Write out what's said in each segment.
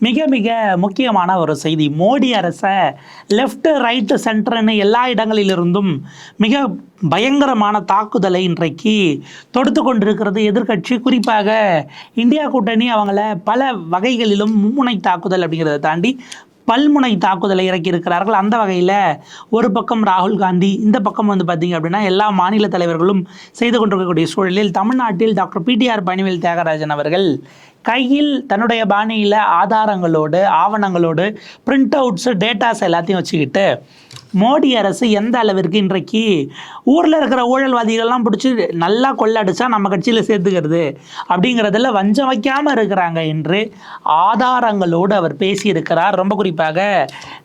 மிக மிக முக்கியமான ஒரு செய்தி. மோடி அரசை லெஃப்ட் ரைட்டு சென்டர்னு எல்லா இடங்களிலிருந்தும் மிக பயங்கரமான தாக்குதலை இன்றைக்கு தொடுத்து கொண்டிருக்கிறது. எதிர்க்கட்சி குறிப்பாக இந்தியா கூட்டணி அவங்கள பல வகைகளிலும் மும்முனை தாக்குதல் அப்படிங்கிறத தாண்டி பல்முனை தாக்குதலை இறக்கி இருக்கிறார்கள் அந்த வகையில் ஒரு பக்கம் ராகுல் காந்தி இந்த பக்கம் வந்து பார்த்தீங்க அப்படின்னா எல்லா மாநில தலைவர்களும் செய்து கொண்டிருக்கக்கூடிய சூழலில் தமிழ்நாட்டில் டாக்டர் பிடிஆர் பனிவேல் தியாகராஜன் அவர்கள் கையில் தன்னுடைய பாணியில் ஆதாரங்களோடு ஆவணங்களோடு பிரிண்ட் அவுட்ஸு டேட்டாஸ் எல்லாத்தையும் வச்சுக்கிட்டு மோடி அரசு எந்த அளவிற்கு இன்றைக்கு ஊரில் இருக்கிற ஊழல்வாதிகள்லாம் பிடிச்சி நல்லா கொள்ளடிச்சா நம்ம கட்சியில் சேர்த்துக்கிறது அப்படிங்கிறதுல வஞ்சம் வைக்காமல் இருக்கிறாங்க என்று ஆதாரங்களோடு அவர் பேசியிருக்கிறார். ரொம்ப குறிப்பாக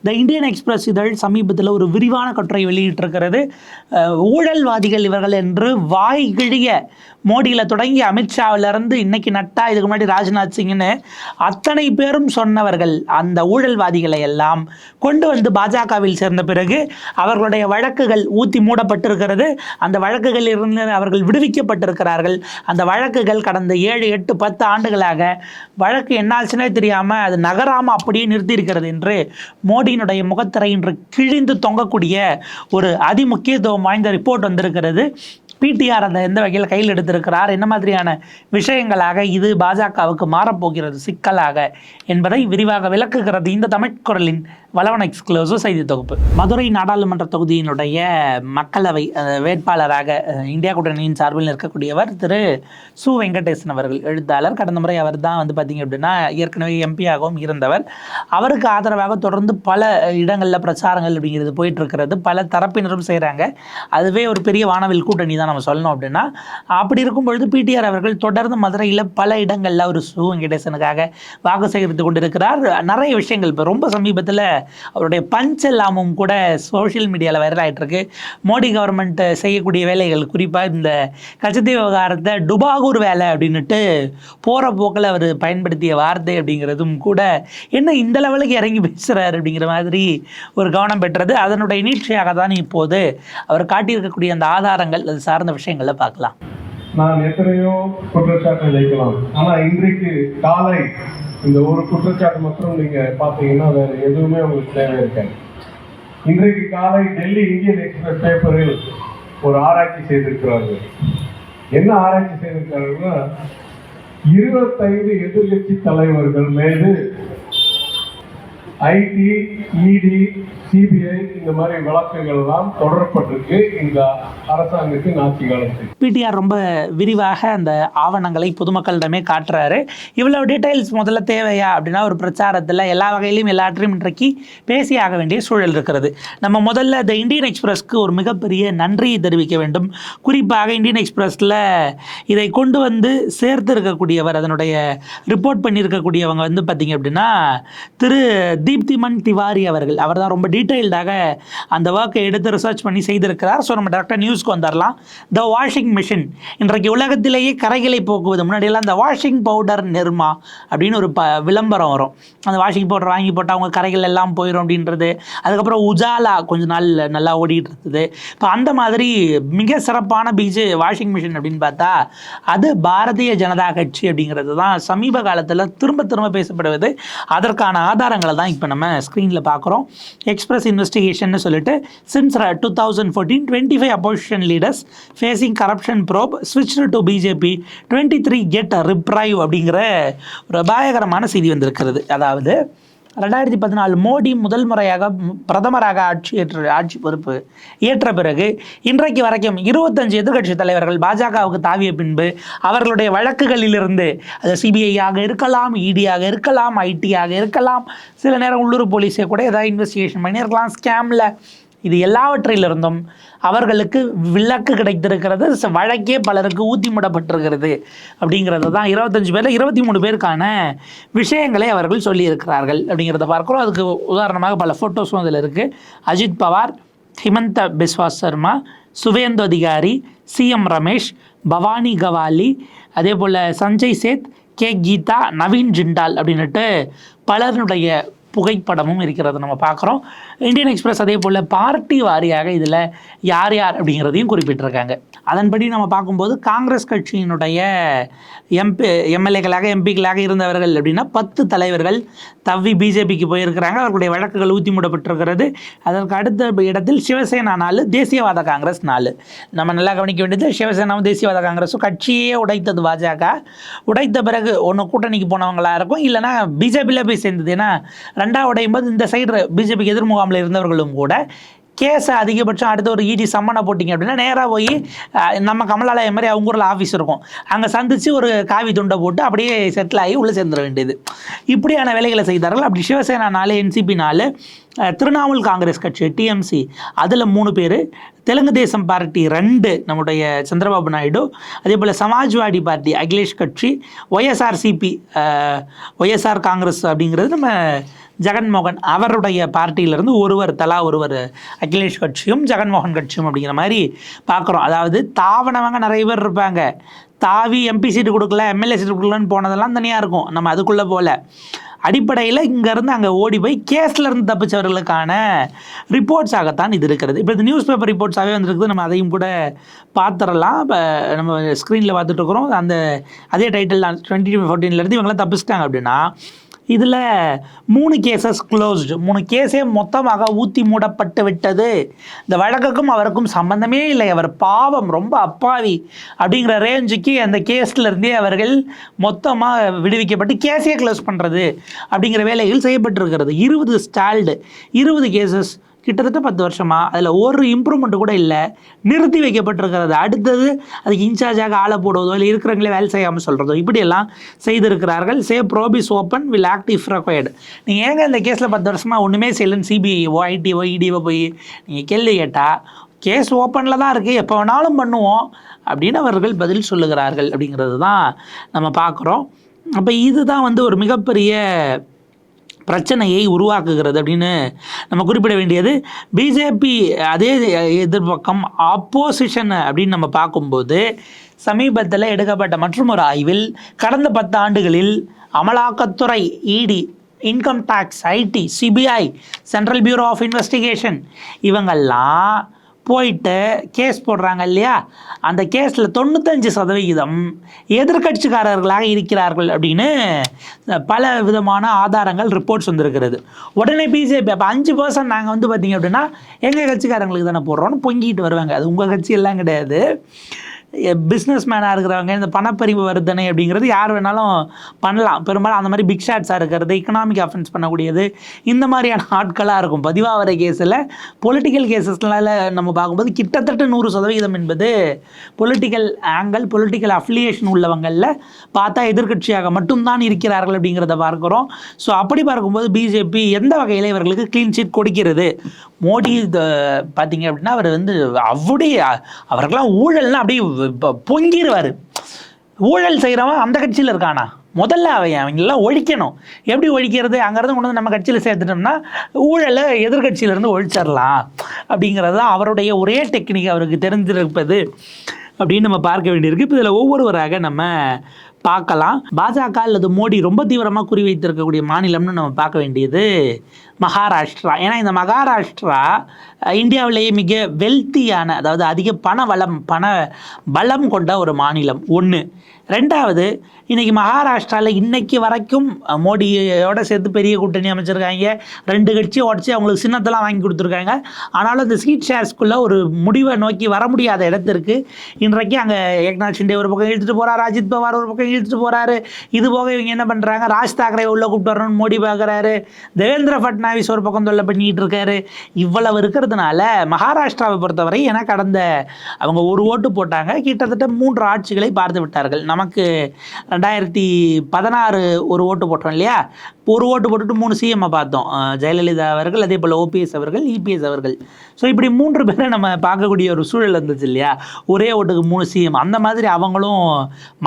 த இந்தியன் எக்ஸ்பிரஸ் இதழ் சமீபத்தில் ஒரு விரிவான கட்டுரை வெளியிட்டிருக்கிறது. ஊழல்வாதிகள் இவர்கள் என்று வாய் கிழிய மோடியில் தொடங்கி அமித்ஷாவிலேருந்து இன்னைக்கு நட்டா இதுக்கு முன்னாடி ராஜ்நாத் சிங்னு அத்தனை பேரும் சொன்னவர்கள் அந்த ஊழல்வாதிகளை எல்லாம் கொண்டு வந்து பாஜகவில் சேர்ந்த பிறகு அவர்களுடைய வழக்குகள் ஊத்தி மூடப்பட்டிருக்கிறது. அந்த வழக்குகளில் இருந்து அவர்கள் விடுவிக்கப்பட்டிருக்கிறார்கள். அந்த வழக்குகள் கடந்த ஏழு எட்டு பத்து ஆண்டுகளாக வழக்கு என்னாச்சுனே தெரியாமல் அது நகராமல் அப்படியே நிறுத்தியிருக்கிறது என்று மோடியினுடைய முகத்திரை இன்று கிழிந்து தொங்கக்கூடிய ஒரு அதிமுக்கியத்துவம் வாய்ந்த ரிப்போர்ட் வந்திருக்கிறது. பிடிஆர் அந்த எந்த வகையில் கையில் எடுத்திருக்கிறார்? என்ன மாதிரியான விஷயங்களாக இது பாஜகவுக்கு மாறப்போகிறது? சிக்கலாக என்பதை விரிவாக விளக்குகிறது இந்த தமிழ்குரலின் வளவன் எக்ஸ்க்ளூசிவ் செய்தி தொகுப்பு. மதுரை நாடாளுமன்ற தொகுதியினுடைய மக்களவை வேட்பாளராக இந்தியா கூட்டணியின் சார்பில் இருக்கக்கூடியவர் திரு சு. வெங்கடேசன் அவர்கள். எழுத்தாளர். கடந்த முறை அவர் தான் வந்து பார்த்தீங்க அப்படின்னா ஏற்கனவே எம்பியாகவும் இருந்தவர். அவருக்கு ஆதரவாக தொடர்ந்து பல இடங்களில் பிரச்சாரங்கள் அப்படிங்கிறது போயிட்டுருக்கிறது. பல தரப்பினரும் செய்கிறாங்க அதுவே ஒரு பெரிய வானவில் கூட்டணி தான் நம்ம சொல்லணும் அப்படின்னா. அப்படி இருக்கும் பொழுது பிடிஆர் அவர்கள் தொடர்ந்து மதுரையில் பல இடங்களில் ஒரு சு. வெங்கடேசனுக்காக வாக்கு சேகரித்து கொண்டிருக்கிறார். நிறைய விஷயங்கள். இப்போ ரொம்ப சமீபத்தில் அவருடைய பஞ்ச் எல்லாமும் கூட சோஷியல் மீடியாவில் வைரல் ஆயிட்டு இருக்கு மோடி கவர்மெண்ட் செய்யக்கூடிய வேலைகள் குறிப்பாக இந்த கச்சத்தீவு விவகாரத்தை டுபாகூர் வேலை அப்படின்னுட்டு போகிற போக்கில் அவர் பயன்படுத்திய வார்த்தை அப்படிங்கிறதும் கூட என்ன இந்த லெவலுக்கு இறங்கி பேசுகிறார் அப்படிங்கிற மாதிரி ஒரு கவனம் பெற்றது. அதனுடைய நீட்சியாக தான் இப்போது அவர் காட்டியிருக்கக்கூடிய அந்த ஆதாரங்கள் அது சார்ந்த விஷயங்களை பார்க்கலாம். நான் எத்தனையோ குற்றச்சாட்டு வைக்கலாம். ஆனால் இன்றைக்கு காலை இந்த ஒரு குற்றச்சாட்டு மட்டும் நீங்கள் பார்த்தீங்கன்னா வேறு எதுவுமே உங்களுக்கு தேவை இருக்காது. இன்றைக்கு காலை டெல்லி இந்தியன் எக்ஸ்பிரஸ் பேப்பரில் ஒரு ஆராய்ச்சி செய்திருக்கிறார்கள். என்ன ஆராய்ச்சி செய்திருக்கிறார்கள்னா இருபத்தைந்து எதிர்கட்சி தலைவர்கள் மீது ஐடி இடி சிபிஐ இந்த மாதிரி வழக்குகள் எல்லாம் தொடரப்பட்டிருக்கு. இந்த அரசாங்கத்தின் ஆட்சி காலத்தில். பிடிஆர் ரொம்ப விரிவாக அந்த ஆவணங்களை பொதுமக்களிடமே காட்டுறாரு. இவ்வளவு டீட்டெயில்ஸ் முதல்ல தேவையா அப்படின்னா ஒரு பிரச்சாரத்தில் எல்லா வகையிலும் எல்லாற்றையும் இன்றைக்கு பேசியாக வேண்டிய சூழல் இருக்கிறது. நம்ம முதல்ல இந்த இந்தியன் எக்ஸ்பிரஸ்க்கு ஒரு மிகப்பெரிய நன்றியை தெரிவிக்க வேண்டும். குறிப்பாக இந்தியன் எக்ஸ்பிரஸில் இதை கொண்டு வந்து சேர்த்து இருக்கக்கூடியவர் அதனுடைய ரிப்போர்ட் பண்ணியிருக்கக்கூடியவங்க வந்து பார்த்தீங்க அப்படின்னா திரு தீப்திமன் திவாரி அவர்கள். அவர் தான் ரொம்ப டீட்டெயில்டாக அந்த ஒர்க்கை எடுத்து ரிசர்ச் பண்ணி செய்திருக்கிறார். ஸோ நம்ம டேரக்டாக நியூஸ்க்கு வந்துடலாம் த வாஷிங் மிஷின் இன்றைக்கு உலகத்திலேயே கரைகளை போக்குவது. முன்னாடியெல்லாம் அந்த வாஷிங் பவுடர் நிர்மா அப்படின்னு ஒரு ப விளம்பரம் வரும். அந்த வாஷிங் பவுடர் வாங்கி போட்டால் அவங்க கரைகள் எல்லாம் போயிடும் அப்படின்றது. அதுக்கப்புறம் உஜாலா கொஞ்ச நாள் நல்லா ஓடிட்டு இருந்தது. இப்போ அந்த மாதிரி மிக சிறப்பான பீச்சு வாஷிங் மிஷின் அப்படின்னு பார்த்தா அது பாரதிய ஜனதா கட்சி அப்படிங்கிறது தான் சமீப காலத்தில் திரும்ப திரும்ப பேசப்படுவது. அதற்கான ஆதாரங்களை தான் இப்போ நம்ம ஸ்க்ரீனில் பார்க்குறோம். எக்ஸ்பிரஸ் இன்வெஸ்டிகேஷன் சொல்லிட்டு since two thousand fourteen twenty five opposition leaders facing corruption probe ஸ்விட்ச் to BJP twenty three get reprieve அப்படிங்கிற ஒரு அபாயகரமான செய்தி வந்திருக்கிறது. அதாவது ரெண்டாயிரத்தி பதினாலு மோடி முதல் முறையாக பிரதமராக ஆட்சி ஏற்ற ஆட்சி பொறுப்பு ஏற்ற பிறகு இன்றைக்கு வரைக்கும் இருபத்தஞ்சு எதிர்க்கட்சி தலைவர்கள் பாஜகவுக்கு தாவிய பின்பு அவர்களுடைய வழக்குகளிலிருந்து அது சிபிஐயாக இருக்கலாம் இடியாக இருக்கலாம் ஐடியாக இருக்கலாம் சில நேரம் உள்ளூர் போலீஸை கூட ஏதாவது இன்வெஸ்டிகேஷன் பண்ணியிருக்கலாம் ஸ்கேமில் இது எல்லாவற்றிலிருந்தும் அவர்களுக்கு விலக்கு கிடைத்திருக்கிறது. வழக்கே பலருக்கு ஊத்திமிடப்பட்டிருக்கிறது அப்படிங்கிறது தான் இருபத்தஞ்சு பேரில் இருபத்தி மூணு பேருக்கான விஷயங்களை அவர்கள் சொல்லியிருக்கிறார்கள் அப்படிங்கிறத பார்க்குறோம். அதுக்கு உதாரணமாக பல ஃபோட்டோஸும் அதில் இருக்குது அஜித் பவார் ஹிமந்த பிஸ்வாஸ் சர்மா சுவேந்து அதிகாரி சிஎம் ரமேஷ் பவானி கவாலி அதே போல் சஞ்சய் சேத் கே கீதா நவீன் ஜிண்டால் அப்படின்னுட்டு பலருடைய புகைப்படமும் இருக்கிறது நம்ம பார்க்குறோம். இந்தியன் எக்ஸ்பிரஸ் அதே போல் பார்ட்டி வாரியாக இதில் யார் யார் அப்படிங்கிறதையும் குறிப்பிட்டிருக்காங்க. அதன்படி நம்ம பார்க்கும்போது காங்கிரஸ் கட்சியினுடைய எம்பி எம்எல்ஏக்களாக எம்பிக்களாக இருந்தவர்கள் அப்படின்னா பத்து தலைவர்கள் தவ்வி பிஜேபிக்கு போயிருக்கிறாங்க. அவர்களுடைய வழக்குகள் ஊற்றி மூடப்பட்டிருக்கிறது. அதற்கு அடுத்த இடத்தில் சிவசேனா நாலு தேசியவாத காங்கிரஸ் நாலு. நம்ம நல்லா கவனிக்க வேண்டியது சிவசேனாவும் தேசியவாத காங்கிரஸும் கட்சியே உடைத்தது பாஜக. உடைத்த பிறகு ஒன்று கூட்டணிக்கு போனவங்களாக இருக்கும். இல்லைன்னா பிஜேபியில் போய் சேர்ந்தது. ஏன்னா ரெண்டாவடையும் போது இந்த சைடு பிஜேபிக்கு எதிர்முகாமில் இருந்தவர்களும் கூட கேஸை அதிகபட்சம் அடுத்து ஒரு இடி சம்மனை போட்டிங்க அப்படின்னா நேராக போய் நம்ம கமலாலயம் மாதிரி அவங்க ஊரில் ஆஃபீஸ் இருக்கும். அங்கே சந்தித்து ஒரு காவி துண்டை போட்டு அப்படியே செட்டில் ஆகி உள்ளே சேர்ந்துட வேண்டியது. இப்படியான வேலைகளை செய்தார்கள். அப்படி சிவசேனா நாலு என்சிபி நாலு அஹ், திரிணாமுல் காங்கிரஸ் கட்சி டிஎம்சி அதில் மூணு பேர் தெலுங்கு தேசம் பார்ட்டி ரெண்டு நம்முடைய சந்திரபாபு நாயுடு அதே போல் சமாஜ்வாடி பார்ட்டி அகிலேஷ் கட்சி ஒய்எஸ்ஆர்சிபி ஒய்எஸ்ஆர் காங்கிரஸ் அப்படிங்கிறது நம்ம ஜெகன்மோகன் அவருடைய பார்ட்டியிலிருந்து ஒருவர் தலா ஒருவர் அகிலேஷ் கட்சியும் ஜெகன்மோகன் கட்சியும் அப்படிங்கிற மாதிரி பார்க்குறோம். அதாவது தாவனவங்க நிறைய பேர் இருப்பாங்க. தாவி எம்பி சீட்டு கொடுக்கல எம்எல்ஏ சீட்டு கொடுக்கலன்னு போனதெல்லாம் தனியாக இருக்கும். நம்ம அதுக்குள்ளே போகல. அடிப்படையில் இங்கேருந்து அங்கே ஓடி போய் கேஸ்லேருந்து தப்பிச்சவர்களுக்கான ரிப்போர்ட்ஸாகத்தான் இது இருக்கிறது. இப்போ இந்த நியூஸ் பேப்பர் ரிப்போர்ட்ஸாகவே வந்திருக்குது. நம்ம அதையும் கூட பார்த்துடலாம். இப்போ நம்ம ஸ்க்ரீனில் பார்த்துட்டு இருக்கிறோம். அந்த அதே டைட்டில் தான். டுவெண்ட்டி ஃபோர்டீன்லேருந்து இவங்களாம் தப்பிச்சிட்டாங்க அப்படின்னா இதில் மூணு கேசஸ் க்ளோஸ்டு மூணு கேஸே மொத்தமாக ஊற்றி மூடப்பட்டு விட்டது. இந்த வழக்குக்கும் அவருக்கும் சம்பந்தமே இல்லை. அவர் பாவம் ரொம்ப அப்பாவி அப்படிங்கிற ரேஞ்சுக்கு அந்த கேஸ்லேருந்தே அவர்கள் மொத்தமாக விடுவிக்கப்பட்டு கேஸே க்ளோஸ் பண்ணுறது அப்படிங்கிற வேலைகள் செய்யப்பட்டிருக்கிறது. இருபது ஸ்டால்டு இருபது கேசஸ் கிட்டத்தட்ட பத்து வருஷமாக அதில் ஒரு இம்ப்ரூவ்மெண்ட் கூட இல்லை. நிறுத்தி வைக்கப்பட்டிருக்கிறது. அடுத்தது அதுக்கு இன்சார்ஜாக ஆளை போடுவதோ இல்லை இருக்கிறவங்களே வேலை செய்யாமல் சொல்கிறதோ இப்படியெல்லாம் செய்திருக்கிறார்கள். Say probes open will act if required நீங்கள் ஏங்க இந்த கேஸில் பத்து வருஷமாக ஒன்றுமே செய்யலன்னு சிபிஐஓ ஐடிஓ இடிஓ போய் நீங்கள் கேள்வி கேட்டால் கேஸ் ஓப்பனில் தான் இருக்குது எப்போ வேணாலும் பண்ணுவோம் அப்படின்னு அவர்கள் பதில் சொல்லுகிறார்கள் அப்படிங்கிறது தான் நம்ம பார்க்குறோம். அப்போ இதுதான் வந்து ஒரு மிகப்பெரிய பிரச்சனையை உருவாக்குகிறது அப்படின்னு நம்ம குறிப்பிட வேண்டியது. பிஜேபி அதே எதிர்பக்கம் ஆப்போசிஷன் அப்படின்னு நம்ம பார்க்கும்போது சமீபத்தில் எடுக்கப்பட்ட மற்றும் ஒரு ஆய்வில் கடந்த பத்து ஆண்டுகளில் அமலாக்கத்துறை ED income tax IT CBI central bureau of investigation இவங்கெல்லாம் போயிட்டு கேஸ் போடுறாங்க இல்லையா? அந்த கேஸில் தொண்ணூத்தஞ்சு சதவிகிதம் எதிர்க்கட்சிக்காரர்களாக இருக்கிறார்கள் அப்படின்னு பல விதமான ஆதாரங்கள் ரிப்போர்ட்ஸ் வந்திருக்கிறது. உடனே பிஜேபி அப்போ அஞ்சு பர்சன்ட் நாங்கள் வந்து பார்த்தீங்க அப்படின்னா எங்கள் கட்சிக்காரங்களுக்கு தானே போடுறோன்னு பொங்கிட்டு வருவாங்க. அது உங்கள் கட்சி எல்லாம் கிடையாது. பிஸ்னஸ் மேனாக இருக்கிறவங்க இந்த பணப்பறிவு வருதனை அப்படிங்கிறது யார் வேணாலும் பண்ணலாம். பெரும்பாலும் அந்த மாதிரி பிக் ஷாட்ஸாக இருக்கிறது எக்கனாமிக் அஃபென்ஸ் பண்ணக்கூடியது இந்த மாதிரியான ஆட்களாக இருக்கும். பதிவாகிற கேஸில் பொலிட்டிக்கல் கேசஸ்னால நம்ம பார்க்கும்போது கிட்டத்தட்ட நூறு சதவிகிதம் என்பது பொலிட்டிக்கல் ஆங்கிள் பொலிட்டிக்கல் அஃபிலியேஷன் உள்ளவங்களில் பார்த்தா எதிர்க்கட்சியாக மட்டும்தான் இருக்கிறார்கள் அப்படிங்கிறத பார்க்குறோம். ஸோ அப்படி பார்க்கும்போது பிஜேபி எந்த வகையில் இவர்களுக்கு க்ளீன் சீட் கொடுக்கிறது? மோடி பார்த்தீங்க அப்படின்னா அவர் வந்து அவருடைய அவர்களாம் ஊழல்னா அப்படியே பொங்கிடுவார் ஊழல் செய்கிறவன் அந்த கட்சியில் இருக்கானா? முதல்ல அவன் அவங்களெல்லாம் ஒழிக்கணும். எப்படி ஒழிக்கிறது? அங்கேருந்து கொண்டு வந்து நம்ம கட்சியில் சேர்த்துட்டோம்னா ஊழலை எதிர்கட்சியிலேருந்து ஒழிச்சிடலாம். அப்படிங்கிறது தான் அவருடைய ஒரே டெக்னிக் அவருக்கு தெரிஞ்சிருப்பது அப்படின்னு நம்ம பார்க்க வேண்டியிருக்கு. இப்போ இதில் ஒவ்வொருவராக நம்ம பார்க்கலாம். பாஜக அல்லது மோடி ரொம்ப தீவிரமாக குறிவைத்திருக்கக்கூடிய மாநிலம்னு நம்ம பார்க்க வேண்டியது மகாராஷ்டிரா. ஏன்னா இந்த மகாராஷ்டிரா இந்தியாவிலேயே மிக வெல்த்தியான அதாவது அதிக பண வளம் பண பலம் கொண்ட ஒரு மாநிலம். ஒன்று ரெண்டாவது இன்றைக்கி மகாராஷ்டிராவில் இன்றைக்கி வரைக்கும் மோடியோட சேர்த்து பெரிய கூட்டணி அமைச்சிருக்காங்க. ரெண்டு கட்சியும் உடச்சி அவங்களுக்கு சின்னத்தெல்லாம் வாங்கி கொடுத்துருக்காங்க. ஆனாலும் இந்த சீட் ஷேர்ஸ்க்குள்ளே ஒரு முடிவை நோக்கி வர முடியாத இடத்திற்கு இன்றைக்கு அங்கே ஏக்நாத் ஷிண்டே ஒரு பக்கம் இழுத்துட்டு போகிறாரு அஜித் பவார் ஒரு பக்கம் இழுத்துட்டு போகிறாரு இது போக இவங்க என்ன பண்ணுறாங்க ராஜ் தாக்கரே உள்ளே கூப்பிட்டு வரணும்னு மோடி பார்க்குறாரு தேவேந்திர ஃபட்னாவிஸ் ஒரு பக்கம் தொல்லை பண்ணிட்டு இருக்காரு. இவ்வளவு இருக்கிறதுனால மகாராஷ்டிராவை பொறுத்தவரை என கடந்த அவங்க ஒரு ஓட்டு போட்டாங்க. கிட்டத்தட்ட மூன்று ஆட்சிகளை பார்த்து விட்டார்கள். நமக்கு ரெண்டாயிரத்தி பதினாறு ஒரு ஓட்டு போட்டோம் இல்லையா? ஒரு ஓட்டு போட்டுட்டு மூணு சிஎம்மை பார்த்தோம். ஜெயலலிதா அவர்கள் அதே போல் ஓபிஎஸ் அவர்கள் இபிஎஸ் அவர்கள். ஸோ இப்படி மூன்று பேரை நம்ம பார்க்கக்கூடிய ஒரு சூழல் இருந்துச்சு இல்லையா? ஒரே ஓட்டுக்கு மூணு சிஎம் அந்த மாதிரி அவங்களும்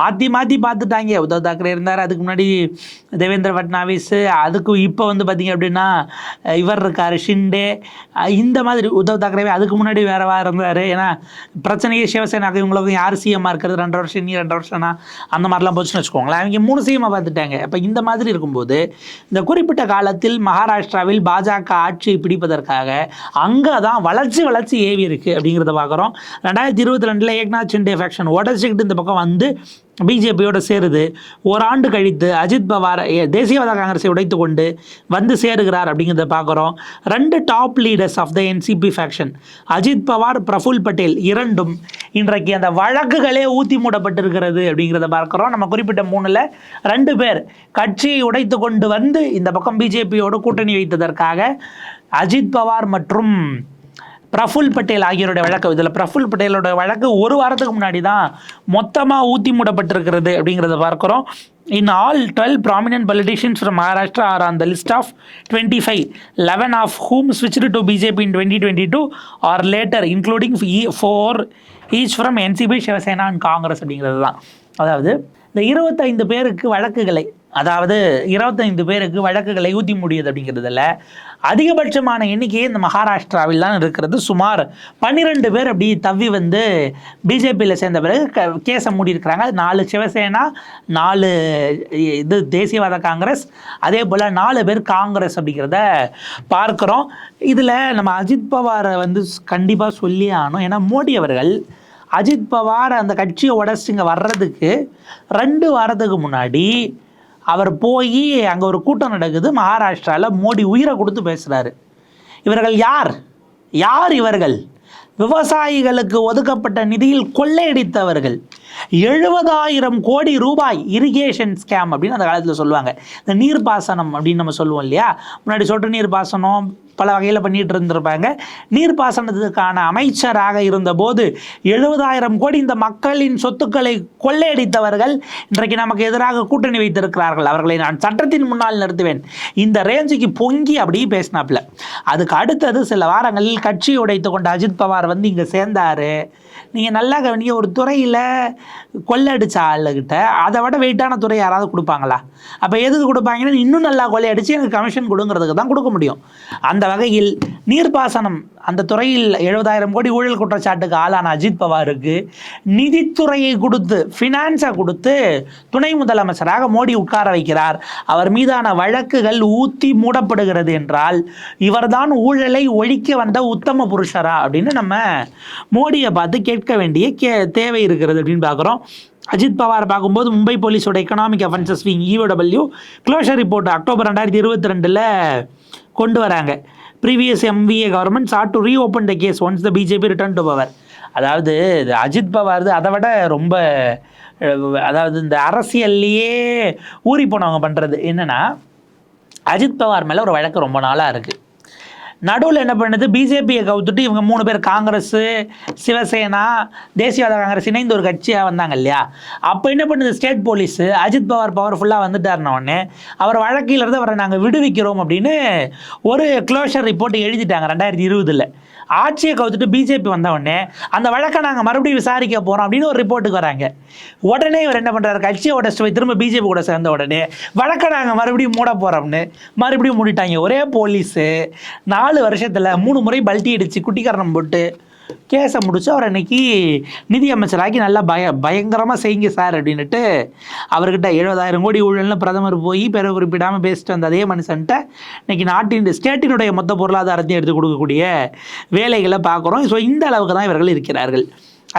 மாற்றி மாற்றி பார்த்துட்டாங்க. உத்தவ் தாக்கரே இருந்தார் அதுக்கு முன்னாடி தேவேந்திர ஃபட்னாவிஸ் அதுக்கு இப்போ வந்து பார்த்திங்க அப்படின்னா இவர் இருக்கார் ஷிண்டே. இந்த மாதிரி உத்தவ் தாக்கரேவே அதுக்கு முன்னாடி வேறவா இருந்தார். ஏன்னா பிரச்சனையே சிவசேனாக்கு இவங்களுக்கும் யார் சிஎம்மாக இருக்கிறது? ரெண்டு வருஷம் நீ ரெண்டு வருஷம்னா அந்த மாதிரிலாம் போச்சுன்னு வச்சுக்கோங்களேன். அவங்க மூணு சிஎம்மாக பார்த்துட்டாங்க. அப்போ இந்த மாதிரி இருக்கும்போது இந்த குறிப்பிட்ட காலத்தில் மகாராஷ்டிராவில் பாஜக ஆட்சியை பிடிப்பதற்காக அங்கே தான் வளர்ச்சி வளர்ச்சி ஏவி இருக்குது அப்படிங்கிறத பார்க்குறோம் ரெண்டாயிரத்தி இருபத்தி ரெண்டில் ஏக்நாத் ஷிண்டே ஃபேக்ஷன் உடச்சிக்கிட்டு இந்த பக்கம் வந்து பிஜேபியோடு சேருது. ஓராண்டு கழித்து அஜித் பவார் தேசியவாத காங்கிரஸை உடைத்து கொண்டு வந்து சேருகிறார் அப்படிங்கிறத பார்க்குறோம். ரெண்டு top leaders of the NCP faction Ajit Pawar Praful Patel இரண்டும் இன்றைக்கு அந்த வழக்குகளே ஊற்றி மூடப்பட்டிருக்கிறது அப்படிங்கிறத பார்க்குறோம். நம்ம குறிப்பிட்ட மூணில் ரெண்டு பேர் கட்சியை உடைத்து கொண்டு வந்து இந்த பக்கம் பிஜேபியோடு கூட்டணி வைத்ததற்காக அஜித் பவார் மற்றும் பிரஃபுல் பட்டேல் ஆகியோருடைய வழக்கு. இதில் பிரஃபுல் பட்டேலோட வழக்கு ஒரு வாரத்துக்கு முன்னாடி தான் மொத்தமாக ஊற்றி மூடப்பட்டிருக்கிறது அப்படிங்கிறத பார்க்குறோம். In all twelve prominent politicians from Maharashtra are on the list of twenty five eleven of whom switched to BJP in twenty twenty two or later including four each from NCP Shiv Sena and Congress அப்படிங்கிறது தான் அதாவது இந்த இருபத்தைந்து பேருக்கு வழக்குகளை அதாவது இருபத்தைந்து பேருக்கு வழக்குகளை ஊற்றி முடியுது அப்படிங்கிறதுல அதிகபட்சமான எண்ணிக்கையே இந்த மகாராஷ்டிராவில் தான் இருக்கிறது. சுமார் பன்னிரெண்டு பேர் அப்படி தவ்வி வந்து பிஜேபியில் சேர்ந்த பிறகு க கேஸை மூடியிருக்கிறாங்க. நாலு சிவசேனா நாலு இது தேசியவாத காங்கிரஸ் அதே போல் நாலு பேர் காங்கிரஸ் அப்படிங்கிறத பார்க்குறோம். இதில் நம்ம அஜித் பவாரை வந்து கண்டிப்பாக சொல்லி ஆகணும். ஏன்னா மோடி அவர்கள் அஜித் பவார் அந்த கட்சியை உடச்சிங்க வர்றதுக்கு ரெண்டு வாரத்துக்கு முன்னாடி அவர் போய் அங்கே ஒரு கூட்டம் நடக்குது. மகாராஷ்டிராவில் மோடி உயிரை கொடுத்து பேசுகிறாரு இவர்கள் யார்? யார் இவர்கள்? விவசாயிகளுக்கு ஒதுக்கப்பட்ட நிதியில் கொள்ளையடித்தவர்கள். எழுபதாயிரம் கோடி ரூபாய் இரிகேஷன் ஸ்கேம் அப்படின்னு அந்த காலத்தில் சொல்லுவாங்க. இந்த நீர்ப்பாசனம் அப்படின்னு நம்ம சொல்லுவோம் இல்லையா? முன்னாடி சொட்டு நீர் பாசனம் பல வகையில் பண்ணிட்டு இருந்திருப்பாங்க. நீர்ப்பாசனத்துக்கான அமைச்சராக இருந்தபோது எழுபதாயிரம் கோடி இந்த மக்களின் சொத்துக்களை கொள்ளையடித்தவர்கள் இன்றைக்கு நமக்கு எதிராக கூட்டணி வைத்திருக்கிறார்கள். அவர்களை நான் சட்டத்தின் முன்னால் நிறுத்துவேன். இந்த ரேஞ்சுக்கு பொங்கி அப்படியே பேசினாப்புல. அதுக்கு அடுத்தது சில வாரங்களில் கட்சி உடைத்து கொண்ட அஜித் பவார் வந்து இங்கே சேர்ந்தாரு. நீங்கள் நல்லா கவனிங்க ஒரு துறையில் கொள்ளையடிச்ச ஆளுகிட்ட அதை விட வெயிட்டான துறை யாராவது கொடுப்பாங்களா? அப்போ எதுக்கு கொடுப்பாங்கன்னு இன்னும் நல்லா கொள்ளையடிச்சு எனக்கு கமிஷன் கொடுங்கிறதுக்கு தான் கொடுக்க முடியும். அந்த வகையில் நீர்ப்பாசனம். அந்த துறையில் எழுபதாயிரம் கோடி ஊழல் குற்றச்சாட்டுக்கு ஆளான அஜித் பவாருக்கு நிதித்துறையை கொடுத்து ஃபினான்ஸை கொடுத்து துணை முதலமைச்சராக மோடி உட்கார வைக்கிறார். அவர் மீதான வழக்குகள் ஊத்தி மூடப்படுகிறது என்றால் இவர்தான் ஊழலை ஒழிக்க வந்த உத்தம புருஷரா அப்படின்னு நம்ம மோடியை பார்த்து கேட்க வேண்டிய கே தேவை இருக்கிறது அப்படின்னு பார்க்குறோம். அஜித் பவார் பார்க்கும்போது மும்பை போலீஸோட economic offences wing EOW closure report October ரெண்டாயிரத்தி இருபத்தி ரெண்டில் கொண்டு வராங்க. Previous MVA government sought to reopen the case once the BJP return to power அதாவது அஜித் பவார் அதை விட ரொம்ப அதாவது இந்த அரசியல்லையே ஊறி போனவங்க பண்ணுறது என்னென்னா அஜித் பவார் மேலே ஒரு வழக்கு ரொம்ப நாளாக இருக்குது நடுவில் என்ன பண்ணுது? பிஜேபியை கவுத்துட்டு இவங்க மூணு பேர் காங்கிரஸ் சிவசேனா தேசியவாத காங்கிரஸ் இணைந்து ஒரு கட்சியாக வந்தாங்க இல்லையா? அப்போ என்ன பண்ணுது? ஸ்டேட் போலீஸு அஜித் பவார் பவர்ஃபுல்லாக வந்துட்டாருனோடனே அவர் வழக்கிலிருந்து அவரை நாங்கள் விடுவிக்கிறோம் அப்படின்னு ஒரு க்ளோஷர் ரிப்போர்ட் எழுதிட்டாங்க ரெண்டாயிரத்தி இருபதில். ஆட்சியை கவுத்துட்டு பிஜேபி வந்த உடனே அந்த வழக்கை நாங்கள் மறுபடியும் விசாரிக்க போகிறோம் அப்படின்னு ஒரு ரிப்போர்ட்டுக்கு வராங்க. உடனே இவர் என்ன பண்ணுறாரு கட்சியை உடச்சு போய் திரும்ப பிஜேபி கூட சேர்ந்த உடனே வழக்கை நாங்கள் மறுபடியும் மூட போகிறோம்னு மறுபடியும் மூடிட்டாங்க. ஒரே போலீஸு நாலு வருஷத்தில் மூணு முறை பல்ட்டி அடித்து குட்டிக்காரணம் போட்டு கேஸை முடிச்சு அவர் இன்னைக்கு நிதி அமைச்சராக்கி நல்லா பய பயங்கரமாக செய்யுங்க சார் அப்படின்னுட்டு அவர்கிட்ட எழுபதாயிரம் கோடி ஊழல்னு பிரதமர் போய் பெற குறிப்பிடாமல் பேசிட்டு வந்த அதே மனுஷன்ட்ட இன்னைக்கு நாட்டின் ஸ்டேட்டினுடைய மொத்த பொருளாதாரத்தையும் எடுத்து கொடுக்கக்கூடிய வேலைகளை பார்க்குறோம். ஸோ இந்த அளவுக்கு தான் இவர்கள் இருக்கிறார்கள்.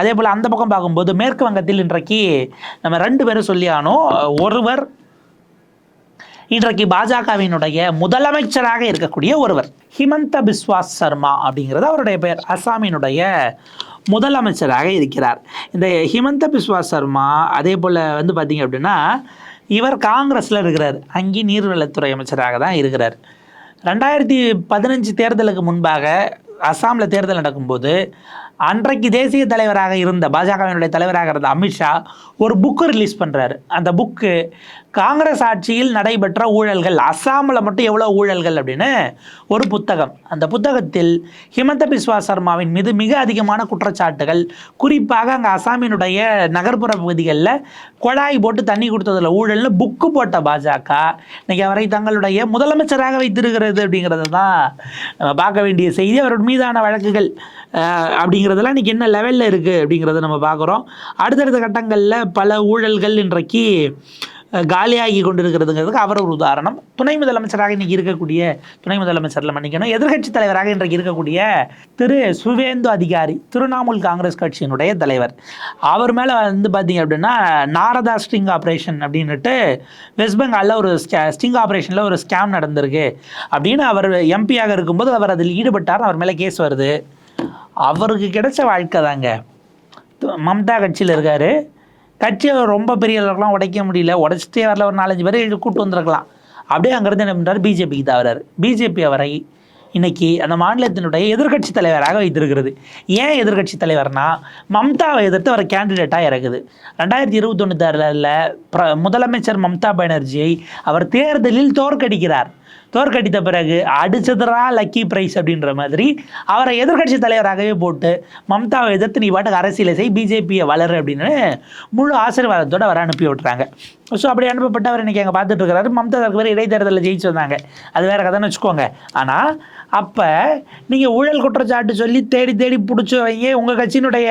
அதே போல் அந்த பக்கம் பார்க்கும்போது மேற்கு வங்கத்தில் இன்றைக்கு நம்ம ரெண்டு பேரும் சொல்லியானோ ஒருவர் இன்றைக்கு பாஜகவினுடைய முதலமைச்சராக இருக்கக்கூடிய ஒருவர் ஹிமந்த பிஸ்வாஸ் சர்மா அப்படிங்கிறது அவருடைய பெயர். அசாமினுடைய முதலமைச்சராக இருக்கிறார். இந்த ஹிமந்த பிஸ்வாஸ் சர்மா அதே போல் வந்து பார்த்தீங்க அப்படின்னா இவர் காங்கிரஸில் இருக்கிறார். அங்கே நீர்வளத்துறை அமைச்சராக தான் இருக்கிறார். ரெண்டாயிரத்தி பதினஞ்சு தேர்தலுக்கு முன்பாக அஸ்ஸாமில் தேர்தல் நடக்கும்போது அன்றைக்கு தேசிய தலைவராக இருந்த பாஜகவினுடைய தலைவராக இருந்த அமித்ஷா ஒரு புக்கு ரிலீஸ் பண்ணுறாரு அந்த புக்கு காங்கிரஸ் ஆட்சியில் நடைபெற்ற ஊழல்கள் அஸ்ஸாமில் மட்டும் எவ்வளோ ஊழல்கள் அப்படின்னு? ஒரு புத்தகம். அந்த புத்தகத்தில் ஹிமந்த பிஸ்வா சர்மாவின் மீது மிக அதிகமான குற்றச்சாட்டுகள். குறிப்பாக அங்கே அசாமினுடைய நகர்ப்புற பகுதிகளில் குழாய் போட்டு தண்ணி கொடுத்ததில் ஊழல்னு புக்கு போட்ட பாஜக. இன்னைக்கு அவரை தங்களுடைய முதலமைச்சராக வைத்திருக்கிறது அப்படிங்கிறது தான் நம்ம பார்க்க வேண்டிய செய்தி. அவரோட மீதான வழக்குகள் அப்படிங்கிறதெல்லாம் இன்றைக்கி என்ன லெவலில் இருக்குது அப்படிங்கிறத நம்ம பார்க்குறோம். அடுத்தடுத்த கட்டங்களில் பல ஊழல்கள் இன்றைக்கு காலியாகி கொண்டிருக்கிறதுங்கிறதுக்கு அவர் ஒரு உதாரணம். துணை முதலமைச்சராக இன்றைக்கி இருக்கக்கூடிய துணை முதலமைச்சரில் மன்னிக்கணும். எதிர்க்கட்சி தலைவராக இன்றைக்கு இருக்கக்கூடிய திரு சுவேந்து அதிகாரி திரிணாமுல் காங்கிரஸ் கட்சியினுடைய தலைவர். அவர் மேலே வந்து பார்த்தீங்க அப்படின்னா நாரதா ஸ்டிங் ஆப்ரேஷன் அப்படின்ட்டு வெஸ்ட் பெங்காலில் ஒரு ஸ்டிங் ஆப்ரேஷனில் ஒரு ஸ்கேம் நடந்திருக்கு. அப்படின்னு அவர் எம்பியாக இருக்கும்போது அவர் அதில் ஈடுபட்டார் அவர் மேலே கேஸ் வருது. அவருக்கு கிடைச்ச வாழ்க்கை தாங்க. மம்தா கட்சியில் இருக்கார். கட்சியை ரொம்ப பெரிய அளவுக்குலாம் உடைக்க முடியல. உடைச்சிட்டே வரல ஒரு நாலஞ்சு பேர் கூப்பிட்டு வந்திருக்கலாம். அப்படியே அங்கேருந்து என்ன பண்ணுறாரு பிஜேபிக்கு தவறாரு. பிஜேபி அவரை இன்னைக்கு அந்த மாநிலத்தினுடைய எதிர்க்கட்சி தலைவராக வைத்திருக்கிறது. ஏன் எதிர்க்கட்சி தலைவர்னா மம்தாவை எதிர்த்து அவர் கேண்டிடேட்டாக இறக்குது ரெண்டாயிரத்தி இருபத்தொன்று பிர முதலமைச்சர் மம்தா பானர்ஜியை அவர் தேர்தலில் தோற்கடிக்கிறார். தோற்கடித்த பிறகு அடிச்சதுரா லக்கி பிரைஸ் அப்படின்ற மாதிரி அவரை எதிர்க்கட்சி தலைவராகவே போட்டு மம்தாவை எதிர்த்து நீ பாட்டுக்கு அரசியலை செய் பிஜேபியை வளரு அப்படின்னு முழு ஆசீர்வாதத்தோடு அவரை அனுப்பி விட்டுறாங்க. ஸோ அப்படி அனுப்பப்பட்டவர் இன்றைக்கி அங்கே பார்த்துட்டு இருக்கிறாரு மம்தா அதற்கு வேறு இடைத்தேர்தலில் ஜெயிச்சு வந்தாங்க. அது வேறு கதைன்னு வச்சுக்கோங்க. ஆனால் அப்போ நீங்கள் ஊழல் குற்றச்சாட்டு சொல்லி தேடி தேடி பிடிச்சி வைங்க. உங்கள் கட்சியினுடைய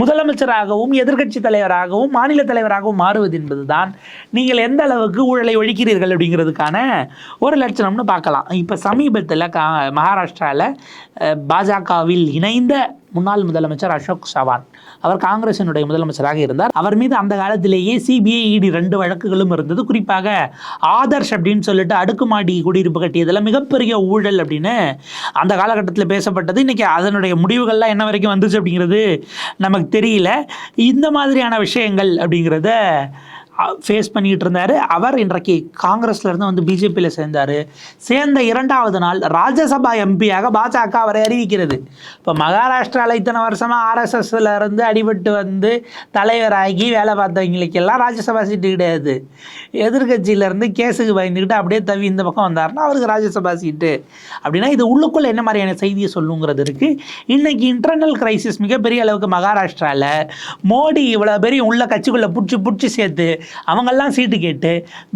முதலமைச்சராகவும் எதிர்க்கட்சி தலைவராகவும் மாநில தலைவராகவும் மாறுவது என்பது தான் நீங்கள் எந்த அளவுக்கு ஊழலை ஒழிக்கிறீர்கள் அப்படிங்கிறதுக்கான ஒரு லட்சணம்னு பார்க்கலாம். இப்போ சமீபத்தில் கா மகாராஷ்டிராவில் பாஜகவில் இணைந்த முன்னாள் முதலமைச்சர் அசோக் சவான். அவர் காங்கிரசினுடைய முதலமைச்சராக இருந்தார். அவர் மீது அந்த காலத்திலேயே சிபிஐ இடி ரெண்டு வழக்குகளும் இருந்தது. குறிப்பாக ஆதர்ஷ் அப்படின்னு சொல்லிட்டு அடுக்குமாடி குடியிருப்பு கட்டியதில் மிகப்பெரிய ஊழல் அப்படின்னு அந்த காலகட்டத்தில் பேசப்பட்டது. இன்றைக்கி அதனுடைய முடிவுகள்லாம் என்ன வரைக்கும் வந்துச்சு அப்படிங்கிறது நமக்கு தெரியல. இந்த மாதிரியான விஷயங்கள் அப்படிங்கிறத ஃபேஸ் பண்ணிக்கிட்டு இருந்தார் அவர் இன்றைக்கு காங்கிரஸ்லேருந்து வந்து பிஜேபியில் சேர்ந்தார். சேர்ந்த இரண்டாவது நாள் ராஜ்யசபா எம்பியாக பாஜக அவரை அறிவிக்கிறது. இப்போ மகாராஷ்டிராவில் இத்தனை வருஷமாக ஆர்எஸ்எஸ்ல இருந்து அடிபட்டு வந்து தலைவராகி வேலை பார்த்தவங்களுக்கெல்லாம் ராஜ்யசபா சீட்டு கிடையாது. எதிர்கட்சியிலேருந்து கேஸுக்கு பயந்துக்கிட்டு அப்படியே தவி இந்த பக்கம் வந்தாருன்னா அவருக்கு ராஜ்யசபா சீட்டு. அப்படின்னா இது உள்ளுக்குள்ளே என்ன மாதிரியான செய்தியை சொல்லுங்கிறது இருக்குது இன்றைக்கி இன்டர்னல் கிரைசிஸ் மிகப்பெரிய அளவுக்கு மகாராஷ்டிராவில் மோடி இவ்வளோ பெரிய உள்ள கட்சிக்குள்ளே பிடிச்சி பிடிச்சி சேர்த்து அவங்கெல்லாம் சீட்டு கேட்டு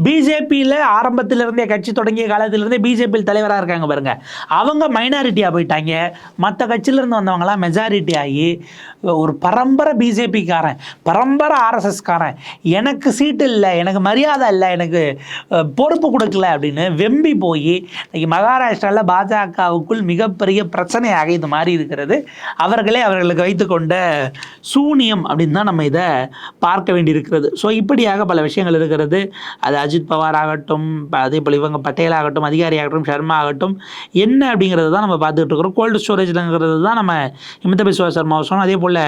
பிஜேபியில் ஆரம்பத்திலிருந்தே கட்சி தொடங்கிய காலத்திலிருந்தே பிஜேபியில் தலைவராக இருக்காங்க பாருங்கள் அவங்க மைனாரிட்டியாக போயிட்டாங்க. மற்ற கட்சியிலேருந்து வந்தவங்கலாம் மெஜாரிட்டி ஆகி ஒரு பரம்பரை பிஜேபிக்காரன் பரம்பரை ஆர்எஸ்எஸ்காரன் எனக்கு சீட்டு இல்லை எனக்கு மரியாதை இல்லை எனக்கு பொறுப்பு கொடுக்கல அப்படின்னு வெம்பி போய் இன்றைக்கி மகாராஷ்டிராவில் பாஜகவுக்குள் மிகப்பெரிய பிரச்சனையாக இது மாறி இருக்கிறது. அவர்களே அவர்களுக்கு வைத்துக்கொண்ட சூனியம் அப்படின்னு தான் நம்ம இதை பார்க்க வேண்டியிருக்கிறது. ஸோ இப்படியாக பல விஷயங்கள் இருக்கிறது. அது அஜித் பவார் ஆகட்டும் அதே போல் இவங்க பட்டேல் ஆகட்டும் அதிகாரி ஆகட்டும் சர்மா ஆகட்டும் என்ன அப்படிங்கிறது தான் நம்ம பார்த்துட்டு இருக்கிறோம். கோல்டு ஸ்டோரேஜ்லங்கிறது தான் நம்ம ஹிமந்த பிஸ்வா சர்மா சொன்னோம். அதே போல்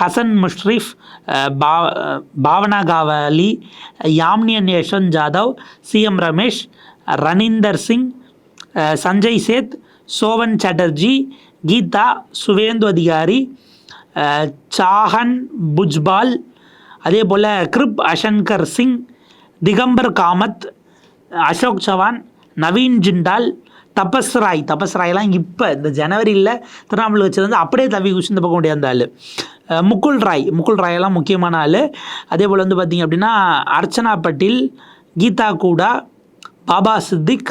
ஹசன் முஷ்ரிஃப் பா பாவனா காவாலி யாம்னியன் யஷ்வந்த் ஜாதவ் சிஎம் ரமேஷ் ரணிந்தர் சிங் சஞ்சய் சேத் சோவன் சாட்டர்ஜி கீதா சுவேந்து அதிகாரி சாஹன் புஜ்பால் அதே போல் கிருப் அஷங்கர் சிங் திகம்பர் காமத் அசோக் சவான் நவீன் ஜிண்டால் தபஸ் ராய் தபஸ் ராய்லாம் இப்போ இந்த ஜனவரியில் திருவண்ணாமலை வச்சிருந்து அப்படியே தவி குச்சி இந்த பக்கம் முடியாது அந்த ஆள் முகுல் ராய். முகுல் ராயெல்லாம் முக்கியமான ஆள். அதே போல் வந்து பார்த்திங்க அப்படின்னா அர்ச்சனா பட்டில் கீதா கூடா பாபா சித்திக்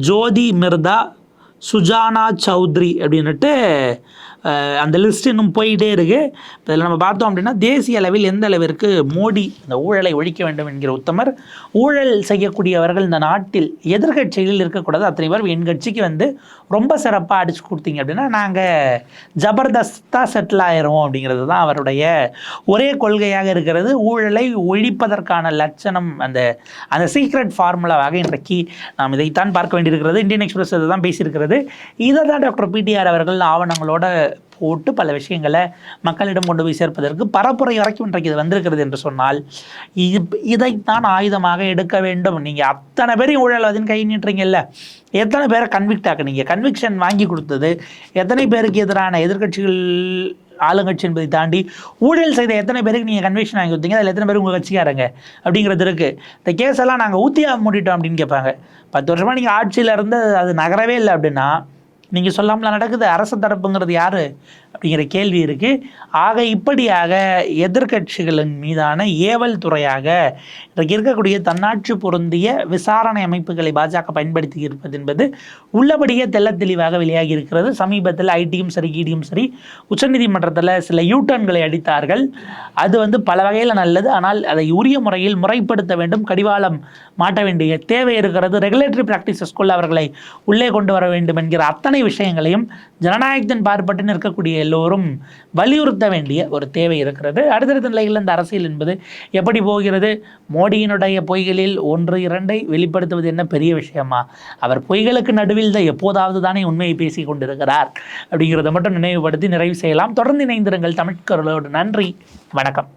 ஜோதி மிர்தா சுஜானா சௌத்ரி அப்படின்னுட்டு அந்த லிஸ்ட் இன்னும் போயிட்டே இருக்குது இதில் நம்ம பார்த்தோம் அப்படின்னா தேசிய அளவில் எந்த அளவிற்கு மோடி இந்த ஊழலை ஒழிக்க வேண்டும் என்கிற உத்தமர் ஊழல் செய்யக்கூடியவர்கள் இந்த நாட்டில் எதிர்கட்சியில் இருக்கக்கூடாது. அத்தனை பேர் என் கட்சிக்கு வந்து ரொம்ப சிறப்பாக அடிச்சு கொடுத்தீங்க அப்படின்னா நாங்கள் ஜபர்தஸ்தாக செட்டில் ஆயிரும் அப்படிங்கிறது தான் அவருடைய ஒரே கொள்கையாக இருக்கிறது. ஊழலை ஒழிப்பதற்கான லட்சணம் அந்த அந்த சீக்ரெட் ஃபார்முலாவாக இன்றைக்கு நாம் இதைத்தான் பார்க்க வேண்டியிருக்கிறது. இந்தியன் எக்ஸ்பிரஸ் இதை தான் பேசியிருக்கிறது இதை தான் டாக்டர் பிடிஆர் அவர்கள் ஆவணங்களோட போட்டு பல விஷயங்களை மக்களிடம் கொண்டு போய் சேர்ப்பதற்கு பரப்புரை வரைக்கும் இன்றைக்கு இது வந்திருக்கிறது என்று சொன்னால் இது இதைத்தான் ஆயுதமாக எடுக்க வேண்டும். நீங்கள் அத்தனை பேரையும் ஊழல்வாதின்னு கை நீட்டுறீங்கல்ல. எத்தனை பேரை கன்விக்ட் ஆக்குனீங்க கன்விக்ஷன் வாங்கி கொடுத்தது எத்தனை பேருக்கு எதிரான எதிர்க்கட்சிகள் ஆளுங்கட்சி என்பதை தாண்டி ஊழல் செய்த எத்தனை பேருக்கு நீங்கள் கன்விக்ஷன் வாங்கி கொடுத்தீங்க? அதில் எத்தனை பேர் உங்கள் கட்சிக்காரங்க? அப்படிங்கிறது இருக்குது இந்த கேஸ் எல்லாம் நாங்கள் ஊத்தியாக மூடிட்டோம் அப்படின்னு கேட்பாங்க. பத்து வருஷமாக நீங்கள் ஆட்சியில் இருந்து அது நகரவே இல்லை அப்படின்னா நீங்கள் சொல்லாமல நடக்குது? அரசு தரப்புங்கிறது யார்? அப்படிங்கிற கேள்வி இருக்குது ஆக இப்படியாக எதிர்க்கட்சிகளின் மீதான ஏவல் துறையாக இன்றைக்கு இருக்கக்கூடிய தன்னாட்சி பொருந்திய விசாரணை அமைப்புகளை பாஜக பயன்படுத்தி இருப்பது என்பது உள்ளபடியே தெள்ள தெளிவாக வெளியாகி இருக்கிறது. சமீபத்தில் ஐடியும் சரி ஈடியும் சரி உச்சநீதிமன்றத்தில் சில யூட்டர்ன்களை அடித்தார்கள். அது வந்து பல வகையில் நல்லது. ஆனால் அதை உரிய முறையில் முறைப்படுத்த வேண்டும் கடிவாளம் மாட்ட வேண்டிய தேவை இருக்கிறது. ரெகுலேட்டரி ப்ராக்டிசஸ்க்குள்ள அவர்களை உள்ளே கொண்டு வர வேண்டும் என்கிற அத்தனை விஷயங்களையும் ஜனநாயகத்தின் பார்ப்பட்டு நீங்கள் எல்லோரும் வலியுறுத்த வேண்டிய ஒரு தேவை இருக்கிறது. அடுத்தடுத்த நிலையில் இந்த அரசியல் என்பது எப்படி போகிறது? மோடியினுடைய பொய்களில் ஒன்று இரண்டை வெளிப்படுத்துவது என்ன பெரிய விஷயமா? அவர் பொய்களுக்கு நடுவில் தான் எப்போதாவது தானே உண்மையை பேசி கொண்டிருக்கிறார் அப்படிங்கிறத மட்டும் நினைவுபடுத்தி நிறைவு செய்யலாம். தொடர்ந்து இணைந்திருங்கள் தமிழ்கரோடு நன்றி. வணக்கம்.